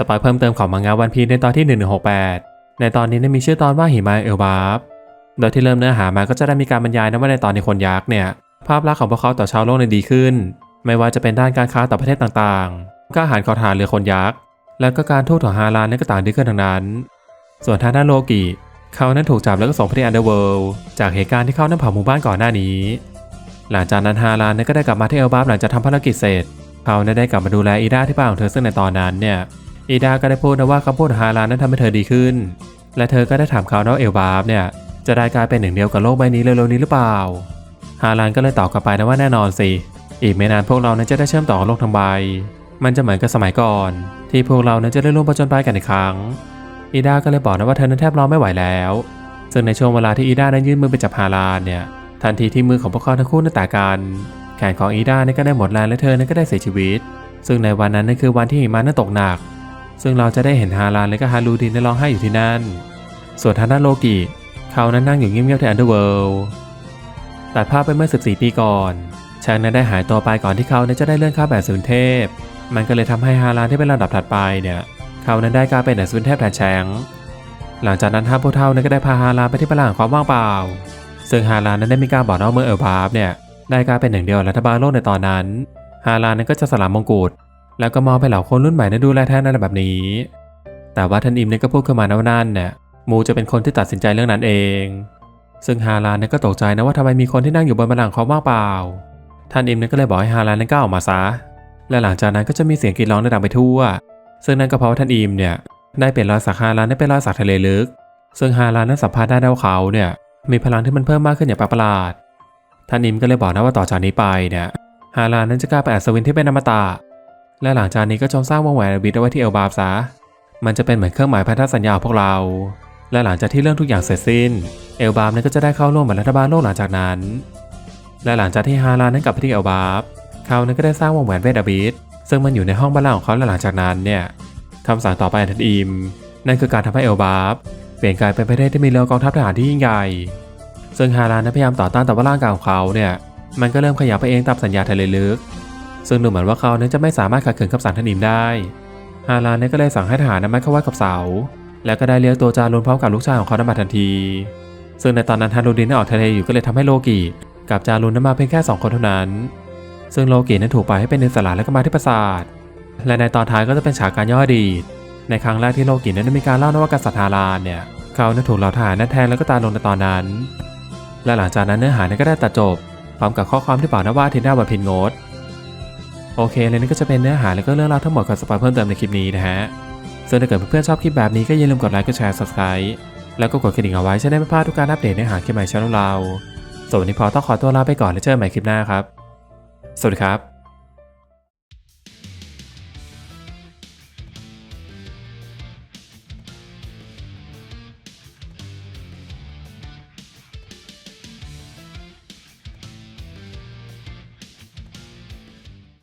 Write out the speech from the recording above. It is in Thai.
สปอยเพิ่มเติมของมังงะวันพีในตอนที่ 1168 ในตอนนี้ได้มีชื่อตอนว่าหิมะเอลบาฟโดยที่เริ่มเนื้อหามาก็จะได้มีการบรรยายนะว่าในตอนในคนยักษ์เนี่ย ภาพลักษณ์ของพวกเขาต่อชาวโลกในดีขึ้น ไม่ว่าจะเป็นด้านการค้าต่อประเทศต่างๆก็อาหารขอทานเรือคนยักษ์ แล้วก็การทูตของฮาลานในก็ต่างดีขึ้นทั้งนั้น ส่วนทางด้านโลกิเขานั้นถูกจับแล้วก็ส่งไปที่อันเดอร์เวิลด์จากเหตุการณ์ที่เขานั้นเผาหมู่บ้านก่อนหน้านี้ หลังจากนั้นฮาลานนั้นก็ได้กลับมาที่เอลบาฟหลังจากทำภารกิจเสร็จ เขาได้กลับมาดูแลอีดาที่บ้านของเธอซึ่งในตอนนั้นเนี่ย อีดาก็ได้พูดนะว่าคำพูดของฮาลานั้นทำให้เธอดีขึ้น และเธอก็ได้ถามเขาว่าเอลบาฟเนี่ยจะได้กลายเป็นหนึ่งเดียวกับโลกใบนี้เร็วๆนี้หรือเปล่า ฮาลานก็เลยตอบกลับไปนะว่าแน่นอนสิ อีกไม่นานพวกเรานั้นจะได้เชื่อมต่อกับโลกทั้งใบ มันจะเหมือนกับสมัยก่อน ที่พวกเรานั้นจะได้ร่วมผจญภัยกันอีกครั้ง อีดาก็เลยบอกนะว่าเธอนั้นแทบรอไม่ไหวแล้ว ซึ่งในช่วงเวลาที่อีดานั้นยื่นมือไปจับฮาลานเนี่ย ทันทีที่มือของพวกเขาทั้งคู่นั้นแตกกัน แขนของอีดานี่ยก็ได้หมดแรงและเธอนั้นก็ได้เสียชีวิต ซึ่งในวันนั้นนั่นคือวันที่หิมะนั้นตกหนัก ซึ่งเราจะได้เห็นฮาลานและก็ฮารูดินได้ร้องไห้อยู่ที่นั่น ส่วนทางด้านโลกิเขานั้นนั่งอยู่เงียบๆที่อันเดอร์เวิลด์ตัดภาพไปเมื่อ 14 ปีก่อนชางนั้นได้หายตัวไปก่อนที่เขานั้นจะได้เลื่อนข้าแบบสุนเทพ มันก็เลยทำให้ฮาลานที่เป็นลำดับถัดไปเนี่ยเขานั้นได้กลายเป็นแบบสุนเทพแทนแชงหลังจากนั้นท่านผู้เฒ่านั้นก็ได้พาฮาลานไปที่พลังความว่างเปล่า ซึ่งฮาลานนั้นได้มีการบอกนะว่าเมืองเอลบาฟเนี่ยได้กลายเป็นหนึ่งเดียวรัฐบาลโลกในตอนนั้น ฮาลานนั้นก็จะสลัมมงกุฎ แล้วก็มองไปเหล่าคนรุ่นใหม่นั้นดูแลแทนอะไรแบบนี้ แต่ว่าท่านอิมเนี่ยก็พูดขึ้นมานะว่านั่นเนี่ยมูจะเป็นคนที่ตัดสินใจเรื่องนั้นเอง ซึ่งฮาลานเนี่ยก็ตกใจนะว่าทำไมมีคนที่นั่งอยู่บนบัลลังก์ความว่างเปล่า ท่านอิมเนี่ยก็เลยบอกให้ฮาลานนั้นก้าวออกมาซะ และหลังจากนั้นก็จะมีเสียงกรีดร้องดังไปทั่ว ซึ่งนั่นก็เพราะว่าท่านอิมเนี่ยได้เปลี่ยนรอยสักฮาลานให้เป็นรอยสักทะเลลึก ซึ่งฮาลานนั้นสัมผัสได้ว่าเขาเนี่ยมีพลังที่มันเพิ่มมากขึ้นอย่างประหลาด ท่านอิมก็เลยบอกนะว่าต่อจากนี้ไปเนี่ยฮาลานนั้นจะกลายเป็นอัศวินที่เป็นอมตะ และหลังจากนี้ก็จงสร้างวงแหวนบิดเอาไว้ที่เอลบาฟซะมันจะเป็นเหมือนเครื่องหมายพันธสัญญาของพวกเรา และหลังจากที่เรื่องทุกอย่างเสร็จสิ้น เอลบาฟนั้นก็จะได้เข้าร่วมกับรัฐบาลโลกหลังจากนั้น และหลังจากที่ฮาลานั้นกลับไปที่เอลบาฟเขานั้นก็ได้สร้างวงแหวนเวทอบิสซึ่งมันอยู่ในห้องบัลลังของเขาและหลังจากนั้นเนี่ยคำสั่งต่อไปของทันอิม นั่นคือการทำให้เอลบาฟเปลี่ยนกลายเป็นประเทศที่มีเรือกองทัพทหารที่ยิ่งใหญ่ ซึ่งฮาลานนั้นพยายามต่อต้านแต่ว่าร่างกายของเขาเนี่ยมันก็เริ่มขยับไปเองตามสัญญาทะเลลึก ซึ่งดูเหมือนว่าเขานั้นจะไม่สามารถขัดขืนคำสั่งท่านอิมได้ ฮาลานเนี่ยก็เลยสั่งให้ทหารนั้นมัดเข้าไว้กับเสา แล้วก็ได้เลี้ยงตัวจารุนพร้อมกับลูกชายของเขานั้นมาทันที ซึ่งในตอนนั้นฮารูดินได้ออกทะเลอยู่ก็เลยทำให้โลกิกับจารุนนั้นมาเพียงแค่สองคนเท่านั้น ซึ่งโลกินั้นถูกปล่อยให้เป็นอิสระและก็มาที่ปราสาท และในตอนท้ายก็จะเป็นฉากการย่ออดีต ในครั้งแรกที่โลกินั้นได้มีการเล่านะว่ากษัตริย์ฮาลานเนี่ยเขานั้นถูกเหล่าทหารนั้นแทงแล้วก็ตายลงในตอนนั้น และหลังจากนั้นเนื้อหานั้นก็ได้ตัดจบพร้อมกับข้อความที่บอกนะว่าทิน้าวันพ็ญงด โอเคเลยนี่ก็จะเป็นเนื้อหาและก็เรื่องราวทั้งหมดของสปอยเพิ่มเติมในคลิปนี้นะฮะส่วนถ้าเกิดเพื่อนๆชอบคลิปแบบนี้ก็อย่าลืมกดไลค์กดแชร์ subscribe แล้วก็กดกระดิ่งเอาไว้จะได้ไม่พลาดทุกการอัปเดตเนื้อหาคลิปใหม่ช่องเราส่วนวันนี้พอต้องขอตัวลาไปก่อนแล้วเจอกันใหม่คลิปหน้าครับ สวัสดีครับ